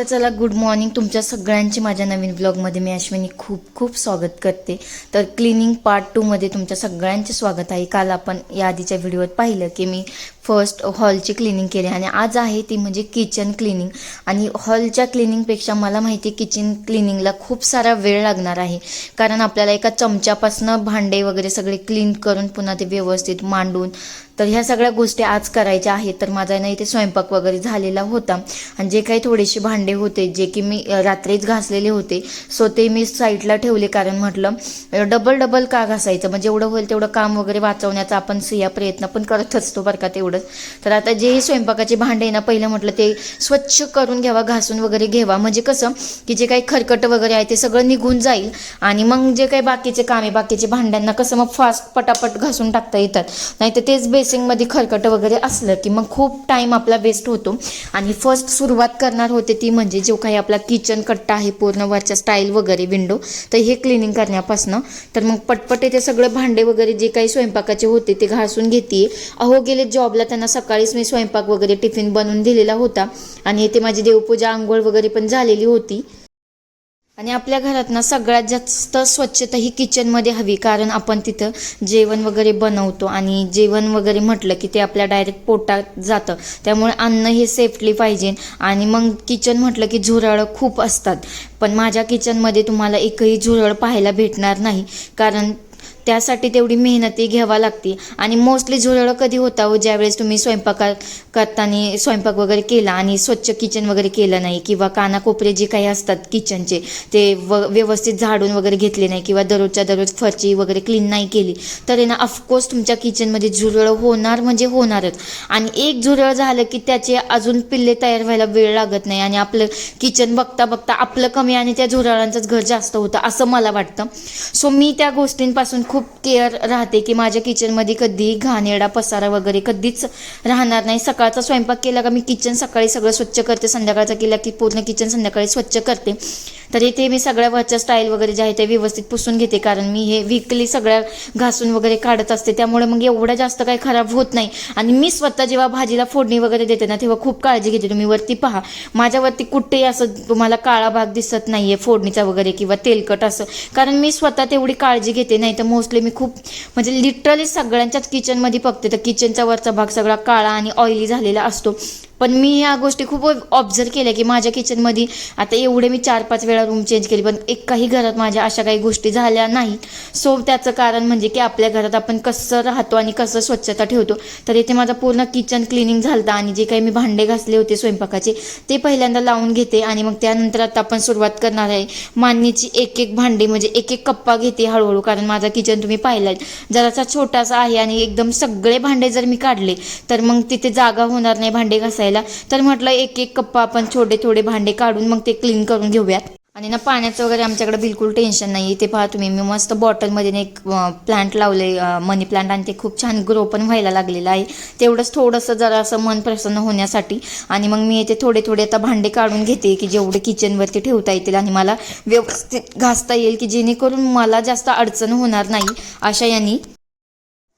तर चला good morning तुमच्या सगळ्यांची माझ्या नवीन ब्लॉगमध्ये मी अश्विनी खूप खूप स्वागत करते. तर क्लिनिंग पार्ट टूमध्ये तुमच्या सगळ्यांचे स्वागत आहे. काल आपण या आधीच्या व्हिडिओत पाहिलं की मी फर्स्ट हॉलची क्लिनिंग केली आणि आज आहे ती म्हणजे किचन क्लिनिंग आणि हॉलच्या क्लिनिंगपेक्षा मला माहिती आहे किचन क्लिनिंगला खूप सारा वेळ लागणार आहे. कारण आपल्याला एका चमच्यापासनं भांडे वगैरे सगळे क्लीन करून पुन्हा ते व्यवस्थित मांडून तर ह्या सगळ्या गोष्टी आज करायच्या आहेत. तर माझा ना इथे स्वयंपाक वगैरे झालेला होता. आणि जे काही थोडेसे भांडे होते जे की मी रात्रीच घासलेले होते सो ते मी साईडला ठेवले कारण म्हटलं डबल डबल का घासायचं? म्हणजे जेवढं होईल तेवढं काम वगैरे वाचवण्याचा आपण सिया प्रयत्न पण करत असतो बरं का तेवढंच. तर आता जे स्वयंपाकाचे भांडे आहे ना पहिलं म्हटलं ते स्वच्छ करून घ्यावा घासून वगैरे घ्यावा म्हणजे कसं की जे काही खरकट वगैरे आहे ते सगळं निघून जाईल आणि मग जे काही बाकीचे काम आहे बाकीचे भांड्यांना कसं मग फास्ट पटापट घासून टाकता येतात. नाही तर तेच बेसिंगमध्ये खरकट वगैरे असलं की मग खूप टाईम आपला वेस्ट होतो. आणि फर्स्ट सुरुवात करणार होते ती म्हणजे जो काही आपला किचन कट्टा आहे पूर्ण वरच्या स्टाईल वगैरे विंडो तर हे क्लिनिंग करण्यापासनं. तर मग पटपट ते सगळं भांडे वगैरे जे काही स्वयंपाकाचे होते ते घासून घेते अहो गेले जॉबला त्यांना सकाळीच मी स्वयंपाक वगैरे टिफिन बनवून दिलेला होता. आणि इथे माझी देवपूजा आंघोळ वगैरे पण झालेली होती. आणि आपल्या घरात ना सगळ्यात जास्त स्वच्छता ही किचनमध्ये हवी कारण आपण तिथं जेवण वगैरे बनवतो आणि जेवण वगैरे म्हटलं की ते आपल्या डायरेक्ट पोटात जातं. त्यामुळे अन्न हे सेफली पाहिजे आणि मग किचन म्हटलं की झुरळं खूप असतात. पण माझ्या किचनमध्ये तुम्हाला एकही झुरळ पाहायला भेटणार नाही कारण त्यासाठी तेवढी मेहनती घ्यावा लागते. आणि मोस्टली झुरळं कधी होता हो ज्यावेळेस तुम्ही स्वयंपाकात करताना स्वयंपाक वगैरे केला आणि स्वच्छ किचन वगैरे केलं नाही किंवा कानाकोपरे जे काही असतात किचनचे ते व व्यवस्थित झाडून वगैरे घेतले नाही किंवा दररोजच्या दररोज फरची वगैरे क्लीन नाही केली तर आहे ना ऑफकोर्स तुमच्या किचनमध्ये झुरळं होणार म्हणजे होणारच. आणि एक झुरळ झालं की त्याचे अजून पिल्ले तयार व्हायला वेळ लागत नाही आणि आपलं किचन बघता बघता आपलं कमी आणि त्या झुरळांचंच घर जास्त होतं असं मला वाटतं. सो मी त्या गोष्टींपासून खूप केअर राहते की माझ्या किचनमध्ये कधी घाणेरडा पसारा वगैरे कधीच राहणार नाही. सकाळचा स्वयंपाक केला का मी किचन सकाळी सगळं स्वच्छ करते संध्याकाळचा केला की पूर्ण किचन संध्याकाळी स्वच्छ करते. तर इथे मी सगळ्या वरच्या स्टाईल वगैरे जे आहे ते व्यवस्थित पुसून घेते. कारण मी हे विकली सगळ्या घासून वगैरे काढत असते. त्यामुळे मग एवढं जास्त काही खराब होत नाही. आणि मी स्वतः जेव्हा भाजीला फोडणी वगैरे देते ना तेव्हा खूप काळजी घेते. तुम्ही वरती पहा. माझ्यावरती कुठेही असं तुम्हाला काळा भाग दिसत नाहीये फोडणीचा वगैरे किंवा तेलकट असं. कारण मी स्वतः तेवढी काळजी घेते. नाही तर मोस्टली मी खूप म्हणजे लिटरली सगळ्यांच्याच किचनमध्ये बघते. तर किचनचा वरचा भाग सगळा काळा आणि ऑइली झालेला असतो. पण मी ह्या गोष्टी खूप ऑब्झर्व केल्या की माझ्या किचनमध्ये आता एवढे मी चार पाच वेळा रूम चेंज केली पण एकाही घरात माझ्या अशा काही गोष्टी झाल्या नाहीत सो त्याचं कारण म्हणजे की आपल्या घरात आपण कसं राहतो आणि कसं स्वच्छता ठेवतो तर इथे माझं पूर्ण किचन क्लिनिंग झालं आणि जे काही मी भांडे घासले होते स्वयंपाकाचे ते पहिल्यांदा लावून घेते आणि मग त्यानंतर आता आपण सुरुवात करणार आहे. मान्यची एक एक भांडी म्हणजे एक एक कप्पा घेते हळूहळू कारण माझा किचन तुम्ही पाहिलाय. जरासा छोटासा आहे आणि एकदम सगळे भांडे जर मी काढले तर मग तिथे जागा होणार नाही भांडे घासायला. तर म्हटलं एक एक कप्पा आपण छोटे थोडे भांडे काढून मग ते क्लीन करून घेऊयात. आणि ना पाण्याचं वगैरे आमच्याकडे बिलकुल टेन्शन नाही ते पहा तुम्ही मी मस्त बॉटलमध्ये एक प्लांट लावले मनी प्लांट आणि ते खूप छान ग्रो पण व्हायला लागलेलं आहे. तेवढंच थोडंसं जरा असं मन प्रसन्न होण्यासाठी आणि मग मी इथे थोडे थोडे आता भांडे काढून घेते की जेवढे किचनवरती ठेवता येतील आणि मला व्यवस्थित घासता येईल की जेणेकरून मला जास्त अडचण होणार नाही अशा यांनी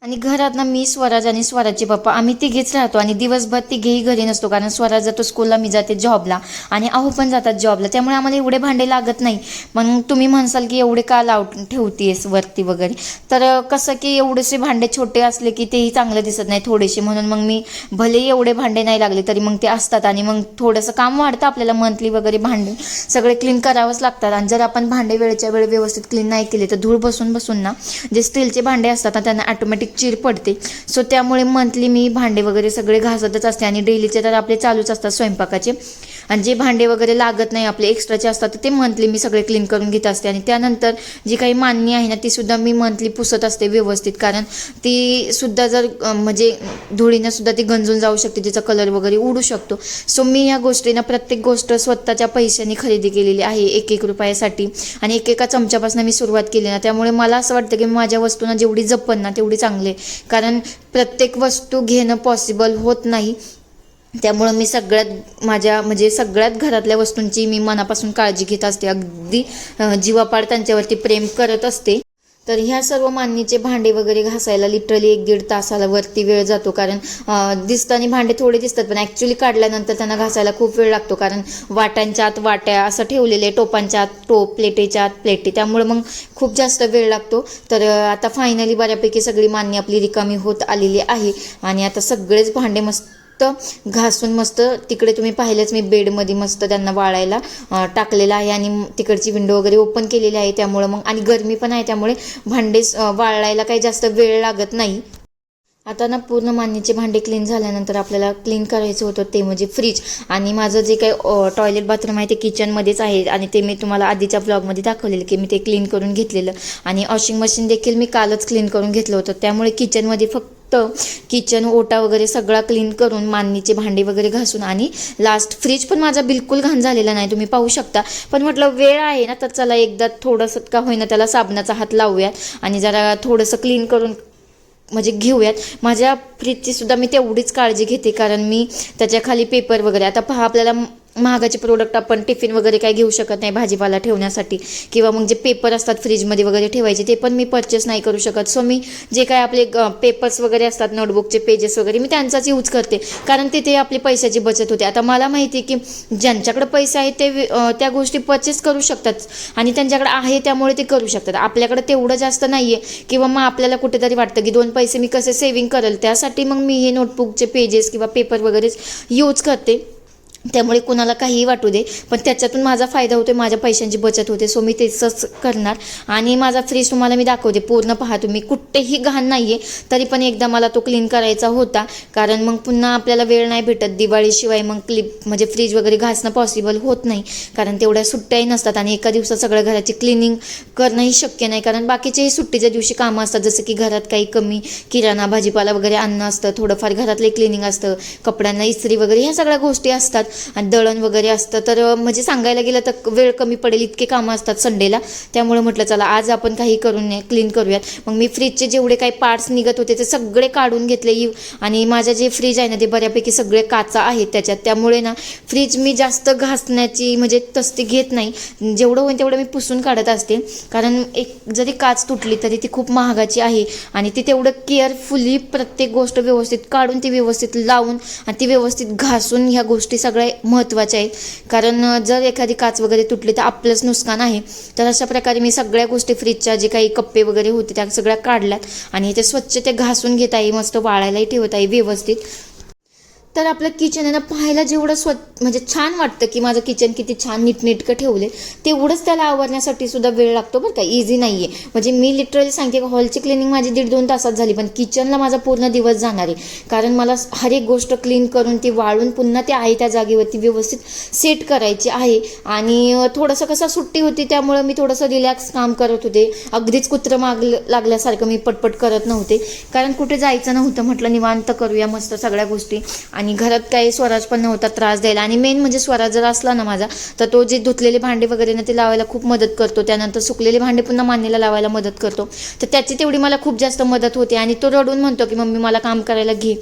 आणि घरात ना मी स्वराज आणि स्वराजचे पप्पा आम्ही तिघेच राहतो आणि दिवसभर तिघेही घरी नसतो कारण स्वराज जातो स्कूलला मी जाते जॉबला आणि अहो पण जातात जॉबला त्यामुळे आम्हाला एवढे भांडे लागत नाही. मग तुम्ही म्हणसाल की एवढे का लाव ठेवतेस वरती वगैरे? तर कसं की एवढेसे भांडे छोटे असले की तेही चांगलं दिसत नाही थोडेसे. म्हणून मग मी भले एवढे भांडे नाही लागले तरी मग ते असतात आणि मग थोडंसं काम वाढतं आपल्याला मंथली वगैरे भांडे. सगळे क्लीन करावंच लागतात आणि जर आपण भांडे वेळेच्या वेळ व्यवस्थित क्लीन नाही केले तर धूळ बसून बसून ना जे स्टीलचे भांडे असतात ना त्यांना ऑटोमॅटिक चिर पडते. सो त्यामुळे मंथली मी भांडे वगैरे सगळे घासतच असते आणि डेलीचे तर आपले चालूच असतात स्वयंपाकाचे. आणि जे भांडे वगैरे लागत नाही आपले एक्स्ट्राचे असतात तर ते मंथली मी सगळे क्लीन करून घेत असते. आणि त्यानंतर जी काही मान्य आहे ना ती सुद्धा मी मंथली पुसत असते व्यवस्थित. कारण ती सुद्धा जर म्हणजे धुळीनं सुद्धा ती गंजून जाऊ शकते तिचा कलर वगैरे उडू शकतो. सो मी या गोष्टीनं प्रत्येक गोष्ट स्वतःच्या पैशाने खरेदी केलेली आहे एक एक रुपयासाठी. आणि एक एका चमच्यापासून मी सुरुवात केली ना त्यामुळे मला असं वाटतं की माझ्या वस्तूंना जेवढी जपन ना तेवढी चांगली आहे. कारण प्रत्येक वस्तू घेणं पॉसिबल होत नाही. त्यामुळं मी सगळ्यात माझ्या म्हणजे सगळ्यात घरातल्या वस्तूंची मी मनापासून काळजी घेत असते. अगदी जीवापाड त्यांच्यावरती प्रेम करत असते. तर ह्या सर्व मांडणीचे भांडे वगैरे घासायला लिटरली एक दीड तासाला वरती वेळ जातो. कारण दिसताना भांडे थोडे दिसतात पण ॲक्च्युली काढल्यानंतर त्यांना घासायला खूप वेळ लागतो. कारण वाट्यांच्या आत वाट्या असं ठेवलेले टोपांच्या आत टोप प्लेटेच्या आत प्लेटे. त्यामुळे मग खूप जास्त वेळ लागतो. तर आता फायनली बऱ्यापैकी सगळी मांडणी आपली रिकामी होत आलेली आहे. आणि आता सगळेच भांडे मस्त घासून मस्त तिकडे तुम्ही पाहिलेच मी बेडमध्ये मस्त त्यांना वाळायला टाकलेलं आहे आणि तिकडची विंडो वगैरे ओपन केलेली आहे त्यामुळं मग आणि गरमी पण आहे त्यामुळे भांडे वाळायला काही जास्त वेळ लागत नाही. आता ना पूर्ण मान्याचे भांडे क्लीन झाल्यानंतर आपल्याला क्लीन करायचं होतं ते म्हणजे फ्रीज आणि माझं जे काही टॉयलेट बाथरूम आहे ते किचनमध्येच आहे आणि ते मी तुम्हाला आधीच्या ब्लॉगमध्ये दाखवलेलं की मी ते क्लीन करून घेतलेलं. आणि वॉशिंग मशीन देखील मी कालच क्लीन करून घेतलं होतं. त्यामुळे किचनमध्ये फक्त किचन ओटा वगैरे सगळा क्लीन करून मांडणीचे भांडे वगैरे घासून आणि लास्ट फ्रीज पण माझा बिलकुल घाण झालेला नाही तुम्ही पाहू शकता. पण म्हटलं वेळ आहे ना तर चला एकदा थोडंसं का होईना त्याला साबणाचा हात लावूयात आणि जरा थोडंसं क्लीन करून म्हणजे घेऊयात. माझ्या फ्रीजची सुद्धा मी तेवढीच काळजी घेते कारण मी त्याच्याखाली पेपर वगैरे आता पहा आपल्याला महागाचे प्रोडक्ट आपण टिफिन वगैरे काय घेऊ शकत नाही भाजीपाला ठेवण्यासाठी. किंवा मग जे पेपर असतात फ्रीजमध्ये वगैरे ठेवायचे ते पण मी परचेस नाही करू शकत. सो मी जे काय आपले पेपर्स वगैरे असतात नोटबुकचे पेजेस वगैरे मी त्यांचाच यूज करते. कारण तिथे आपली पैशाची बचत होते. आता मला माहिती आहे की ज्यांच्याकडे पैसे आहेत ते त्या गोष्टी परचेस करू शकतात. आणि त्यांच्याकडे आहे त्यामुळे ते करू शकतात. आपल्याकडे तेवढं जास्त नाही आहे किंवा मग आपल्याला कुठेतरी वाटतं की दोन पैसे मी कसे सेव्हिंग करेल त्यासाठी मग मी हे नोटबुकचे पेजेस किंवा पेपर वगैरेच यूज करते. त्यामुळे कुणाला काहीही वाटू दे. पण त्याच्यातून माझा फायदा होतो माझ्या पैशांची बचत होते सो मी तेच करणार. आणि माझा फ्रीज तुम्हाला मी दाखवते. पूर्ण पहा तुम्ही कुठेही घाण नाही आहे तरी पण एकदा मला तो क्लीन करायचा होता. कारण मग पुन्हा आपल्याला वेळ नाही भेटत. दिवाळीशिवाय मग क्लिप म्हणजे फ्रीज वगैरे घासणं पॉसिबल होत नाही. कारण तेवढ्या सुट्ट्याही नसतात आणि एका दिवसात सगळ्या घराची क्लिनिंग करणंही शक्य नाही. कारण बाकीचेही सुट्टीच्या दिवशी कामं असतात. जसं की घरात काही कमी किराणा भाजीपाला वगैरे आणणं असतं थोडंफार घरातले क्लिनिंग असतं कपड्यांना इस्त्री वगैरे ह्या सगळ्या गोष्टी असतात. आणि दळण वगैरे असतं. तर म्हणजे सांगायला गेलं तर वेळ कमी पडेल इतके कामं असतात संडेला त्यामुळे म्हटलं चला आज आपण काही करून क्लीन करूयात. मग मी फ्रीजचे जेवढे काही पार्ट्स निघत होते ते सगळे काढून घेतले. यू आणि माझं जे फ्रीज आहे ना ते बऱ्यापैकी सगळे काचा आहेत त्याच्यात. त्यामुळे ना फ्रीज मी जास्त घासण्याची म्हणजे तस्ती घेत नाही. जेवढं होईल तेवढं मी पुसून काढत असते. कारण एक जरी काच तुटली तरी ती खूप महागाची आहे. आणि ती तेवढं केअरफुली प्रत्येक गोष्ट व्यवस्थित काढून ती व्यवस्थित लावून आणि ती व्यवस्थित घासून ह्या गोष्टी सगळ्या महत्त्वाच्या आहेत. कारण जर एखादी काच वगैरे तुटली तर आपलंच नुकसान आहे. तर अशा प्रकारे मी सगळ्या गोष्टी फ्रीजच्या जे काही कप्पे वगैरे होते त्या सगळ्या काढल्यात. आणि ते स्वच्छ ते घासून घेत आहे मस्त वाळायलाही ठेवत आहे व्यवस्थित. तर आपलं किचन आहे ना पाहायला जेवढं स्व म्हणजे छान वाटतं की माझं किचन किती छान नीटनेटकं ठेवले तेवढंच त्याला आवरण्यासाठी सुद्धा वेळ लागतो बरं का. इझी नाही आहे म्हणजे मी लिटरली सांगते की हॉलची क्लिनिंग माझी दीड दोन तासात झाली पण किचनला माझा पूर्ण दिवस जाणार आहे. कारण मला हर एक गोष्ट क्लीन करून ती वाळून पुन्हा ते आहे त्या जागेवरती व्यवस्थित सेट करायची आहे. आणि थोडंसं कसं सुट्टी होती त्यामुळं मी थोडंसं रिलॅक्स काम करत होते. अगदीच कुत्रं माग लागल्यासारखं मी पटपट करत नव्हते. कारण कुठे जायचं नव्हतं म्हटलं निवांत करूया मस्त सगळ्या गोष्टी. आणि घरात काही स्वराज पण नव्हता त्रास द्यायला. आणि मेन म्हणजे स्वराज जर असला ना माझा तर तो जे धुतलेले भांडे वगैरे ना ते लावायला खूप मदत करतो. त्यानंतर सुकलेले भांडे पुन्हा मान्यला लावायला मदत करतो. तर त्याची तेवढी मला खूप जास्त मदत होते. आणि तो रडून म्हणतो की मम्मी मला काम करायला घे.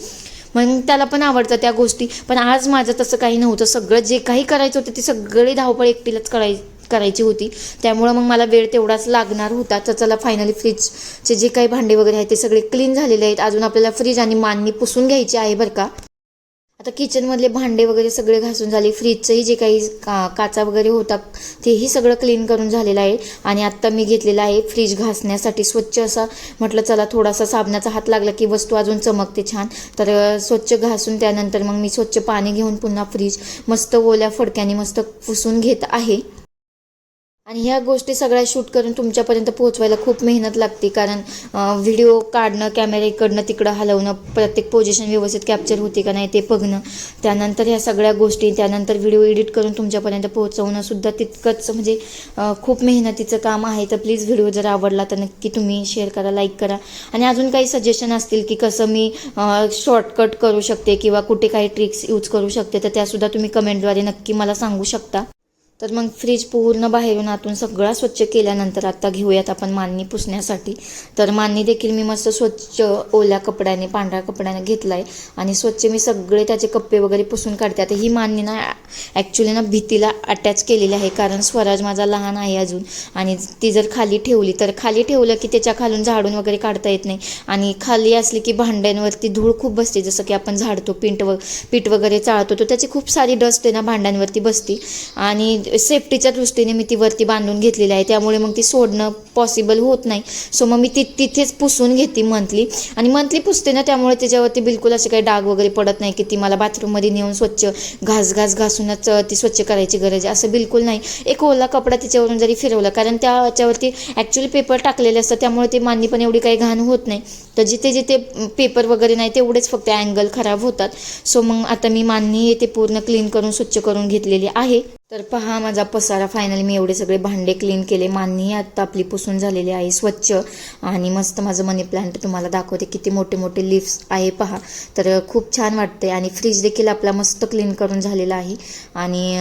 मग त्याला पण आवडतं त्या गोष्टी. पण आज माझं तसं काही नव्हतं. सगळं जे काही करायचं होतं ते सगळी धावपळ एकटीलाच कराय करायची होती. त्यामुळं मग मला वेळ तेवढाच लागणार होता. तर चला फायनली फ्रीजचे जे काही भांडे वगैरे आहेत ते सगळे क्लीन झालेले आहेत. अजून आपल्याला फ्रीज आणि माननी पुसून घ्यायची आहे बरं का? आता किचनमधले भांडे वगैरे सगळे घासून झाले. फ्रीजचंही जे काही का काचा वगैरे होता तेही सगळं क्लीन करून झालेलं आहे. आणि आत्ता मी घेतलेलं आहे फ्रीज घासण्यासाठी स्वच्छ असा म्हटलं चला थोडासा साबणाचा हात लागला की वस्तू अजून चमकते छान. तर स्वच्छ घासून त्यानंतर मग मी स्वच्छ पाणी घेऊन पुन्हा फ्रीज मस्त ओल्या फडक्याने मस्त पुसून घेत आहे. आणि ह्या गोष्टी सगळ्या शूट करून तुमच्यापर्यंत पोहोचवायला खूप मेहनत लागते. कारण व्हिडिओ काढणं कॅमेरा इकडनं तिकडं हलवणं प्रत्येक पोझिशन व्यवस्थित कॅप्चर होते का नाही ते बघणं त्यानंतर ह्या सगळ्या गोष्टी त्यानंतर व्हिडिओ एडिट करून तुमच्यापर्यंत पोहोचवणं सुद्धा तितकंच म्हणजे खूप मेहनतीचं काम आहे. तर प्लीज व्हिडिओ जर आवडला तर नक्की तुम्ही शेअर करा लाईक करा. आणि अजून काही सजेशन असतील की कसं मी शॉर्टकट करू शकते किंवा कुठे काही ट्रिक्स यूज करू शकते तर त्यासुद्धा तुम्ही कमेंटद्वारे नक्की मला सांगू शकता. तर मग फ्रीज पूर्ण बाहेरून आतून सगळा स्वच्छ केल्यानंतर आता घेऊयात आपण मांडणी पुसण्यासाठी. तर मांडणी देखील मी मस्त स्वच्छ ओल्या कपड्याने पांढऱ्या कपड्याने घेतला आहे आणि स्वच्छ मी सगळे त्याचे कप्पे वगैरे पुसून काढते. आता ही मांडणी ना ॲक्च्युली ना भीतीला अटॅच केलेली आहे. कारण स्वराज माझा लहान आहे अजून. आणि ती जर खाली ठेवली तर खाली ठेवलं की त्याच्या खालून झाडून वगैरे काढता येत नाही. आणि खाली असली की भांड्यांवरती धूळ खूप बसते. जसं की आपण झाडतो पिंट व पीठ वगैरे चाळतो तर त्याची खूप सारी डस्ट आहे ना भांड्यांवरती बसते. आणि सेफ्टीच्या दृष्टीने मी ती वरती बांधून घेतलेली आहे. त्यामुळे मग ती सोडणं पॉसिबल होत नाही. सो मग मी ती तिथेच पुसून घेते मंथली आणि मंथली पुसते ना त्यामुळे त्याच्यावरती बिलकुल असे काही डाग वगैरे पडत नाही की ती मला बाथरूममध्ये नेऊन स्वच्छ घास घास घासूनच ती स्वच्छ करायची गरज आहे. असं बिलकुल नाही. एक ओला कपडा तिच्यावरून जरी फिरवला कारण त्याच्यावरती ॲक्च्युली पेपर टाकलेले असतात त्यामुळे ते मांडणी पण एवढी काही घाण होत नाही. तर जिथे जिथे पेपर वगैरे नाही तेवढेच फक्त अँगल खराब होतात. सो मग आता मी मांडणी ते पूर्ण क्लीन करून स्वच्छ करून घेतलेली आहे. तर पहा माझा पसारा फायनली मी एवढे सगळे भांडे क्लीन केले. मांडणी आता आपली पुसून झालेली आहे. स्वच्छ आणि मस्त माझं मनी प्लांट तुम्हाला दाखवते. किती मोठे मोठे लिफ्ट्स आहे पहा. तर खूप छान वाटते आणि फ्रीज देखील आपला मस्त क्लीन करून झालेला आहे. आणि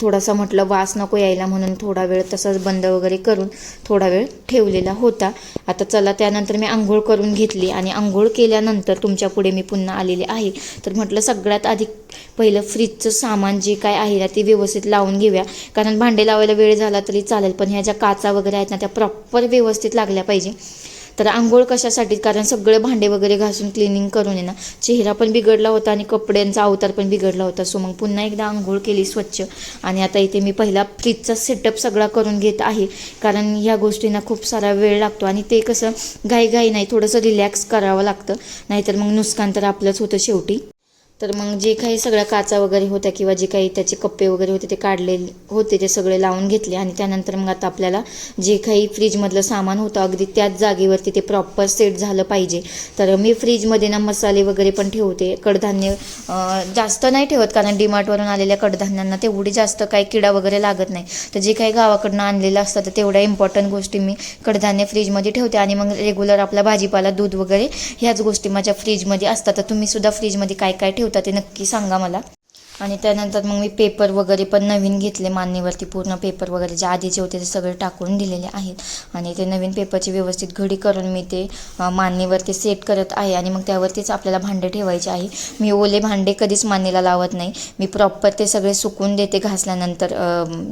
थोडासा म्हटलं वास नको यायला म्हणून थोडा वेळ तसाच बंद वगैरे करून थोडा वेळ ठेवलेला होता. आता चला त्यानंतर मी आंघोळ करून घेतली. आणि आंघोळ केल्यानंतर तुमच्यापुढे मी पुन्हा आलेले आहे. तर म्हटलं सगळ्यात आधी पहिलं फ्रीजचं सामान जे काय आहे ना ते व्यवस्थित लावून घेऊया. कारण भांडे लावायला वेळ झाला तरी चालेल. पण ह्या ज्या काचा वगैरे आहेत ना त्या प्रॉपर व्यवस्थित लागल्या पाहिजे. तर आंघोळ कशासाठी? कारण सगळे भांडे वगैरे घासून क्लिनिंग करून आहे ना चेहरा पण बिघडला होता आणि कपड्यांचा अवतार पण बिघडला होता. सो मग पुन्हा एकदा आंघोळ केली स्वच्छ. आणि आता इथे मी पहिला फ्रीजचा सेटअप सगळा करून घेत आहे. कारण ह्या गोष्टींना खूप सारा वेळ लागतो आणि ते कसं घाईघाई नाही थोडंसं रिलॅक्स करावं लागतं. नाहीतर मग नुकसान तर आपलंच होतं शेवटी. तर मग जे काही सगळ्या काचा वगैरे होत्या किंवा जे काही त्याचे कप्पे वगैरे होते ते काढले होते ते सगळे लावून घेतले आणि त्यानंतर मग आता आपल्याला जे काही फ्रीजमधलं सामान होतं अगदी त्याच जागेवरती ते प्रॉपर सेट झालं पाहिजे. तर मी फ्रीजमध्ये ना मसाले वगैरे पण ठेवते. कडधान्य जास्त नाही ठेवत कारण डिमार्टवरून आलेल्या कडधान्यांना तेवढी जास्त काही किडा वगैरे लागत नाही. तर जे काही गावाकडनं आणलेलं असतं तर तेवढ्या इम्पॉर्टंट गोष्टी मी कडधान्य फ्रीजमध्ये ठेवते आणि मग रेग्युलर आपला भाजीपाला दूध वगैरे ह्याच गोष्टी माझ्या फ्रीजमध्ये असतात. तर तुम्ही सुद्धा फ्रीजमध्ये काय काय ठेवता? ते नक्की सांगा मला. आणि त्यानंतर मग मी पेपर वगैरे पण नवीन घेतले मान्यवरती पूर्ण पेपर वगैरे जे आधीचे होते ते सगळे टाकून दिलेले आहेत. आणि ते नवीन पेपरची व्यवस्थित घडी करून मी ते मान्यवरती सेट करत आहे आणि मग त्यावरतीच आपल्याला भांडे ठेवायचे आहे. मी ओले भांडे कधीच मान्यला लावत नाही. मी प्रॉपर ते सगळे सुकून देते घासल्यानंतर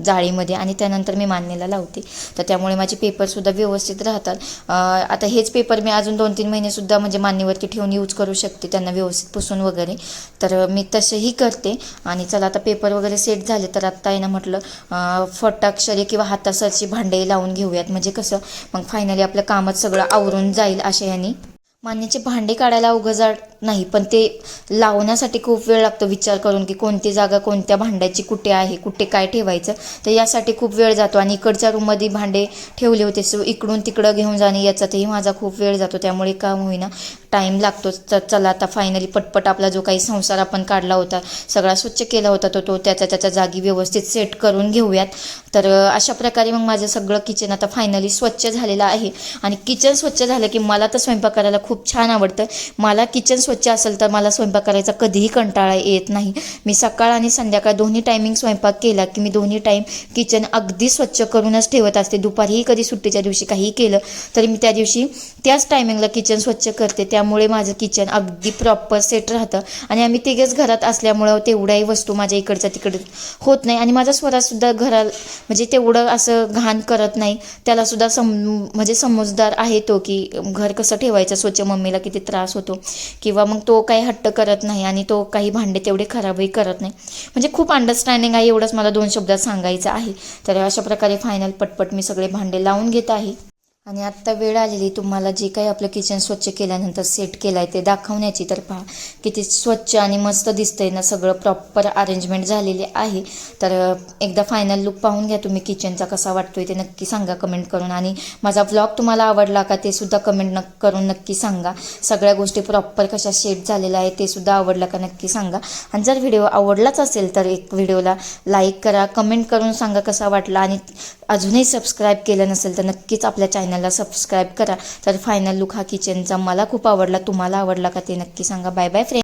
जाळीमध्ये आणि त्यानंतर मी मान्यला लावते. तर त्यामुळे माझे पेपरसुद्धा व्यवस्थित राहतात. आता हेच पेपर मी अजून दोन तीन महिनेसुद्धा म्हणजे मान्यवरती ठेवून यूज करू शकते त्यांना व्यवस्थित पुसून वगैरे. तर मी तसेही करते. आणि चला आता पेपर वगैरे सेट झाले तर आत्ता आहे ना म्हटलं फटाक्षरी किंवा हातासरची भांडे लावून घेऊयात. म्हणजे कसं मग फायनली आपलं कामच सगळं आवरून जाईल अशा याने मान्याचे भांडे काढायला अवघड नाही पण ते लावण्यासाठी खूप वेळ लागतो विचार करून की कोणती जागा कोणत्या भांड्याची कुठे आहे कुठे काय ठेवायचं. तर यासाठी खूप वेळ जातो आणि इकडच्या रूममध्ये भांडे ठेवले होते सो इकडून तिकडं घेऊन जाणे याच्यातही माझा खूप वेळ जातो त्यामुळे का होईना. टाईम लागतोच तर चला आता फायनली पटपट आपला जो काही संसार आपण काढला होता सगळा स्वच्छ केला होता तो तो त्याच्या त्याच्या जागी व्यवस्थित सेट करून घेऊयात. तर अशा प्रकारे मग माझं सगळं किचन आता फायनली स्वच्छ झालेलं आहे. आणि किचन स्वच्छ झालं की मला तर स्वयंपाक करायला खूप छान आवडतं. मला किचन स्वच्छ असेल तर मला स्वयंपाक करायचा कधीही कंटाळा येत नाही. मी सकाळ आणि संध्याकाळ दोन्ही टायमिंग स्वयंपाक केला की मी दोन्ही टाईम किचन अगदी स्वच्छ करूनच ठेवत असते. दुपारीही कधी सुट्टीच्या दिवशी काहीही केलं तरी मी त्या दिवशी त्याच टायमिंगला किचन स्वच्छ करते. त्यामुळे माझं किचन अगदी प्रॉपर सेट राहतं. आणि आम्ही तिघेच घरात असल्यामुळं तेवढ्याही वस्तू माझ्या इकडच्या तिकडे होत नाही. आणि माझा स्वरासुद्धा घरा म्हणजे तेवढं असं घाण करत नाही. त्यालासुद्धा सम म्हणजे समजदार आहे तो की घर कसं ठेवायचं स्वच्छ मम्मीला किती त्रास होतो. किंवा मग तो काही हट्ट करत नाही आणि तो काही भांडे तेवढे खराबही करत नाही. म्हणजे खूप अंडरस्टँडिंग आहे एवढंच मला दोन शब्दात सांगायचं आहे. तर अशा प्रकारे फायनल पटपट मी सगळे भांडे लावून घेत आहे. आणि आत्ता वेळ आलेली तुम्हाला जे काही आपलं किचन स्वच्छ केल्यानंतर सेट केलं आहे ते दाखवण्याची तर पहा किती स्वच्छ आणि मस्त दिसतंय ना सगळं प्रॉपर अरेंजमेंट झालेली आहे. तर एकदा फायनल लुक पाहून घ्या तुम्ही किचनचा कसा वाटतोय ते नक्की सांगा कमेंट करून. आणि माझा व्लॉग तुम्हाला आवडला का ते सुद्धा कमेंट न करून नक्की सांगा. सगळ्या गोष्टी प्रॉपर कशा शेड झालेल्या आहे ते सुद्धा आवडला का नक्की सांगा. आणि जर व्हिडिओ आवडलाच असेल तर एक व्हिडिओला लाईक करा कमेंट करून सांगा कसा वाटला. आणि अजूनही सबस्क्राईब केलं नसेल तर नक्कीच आपल्या चॅनलला सबस्क्राईब करा. तर फायनल लुक हा किचनचा मला खूप आवडला. तुम्हाला आवडला का ते नक्की सांगा. Bye bye friend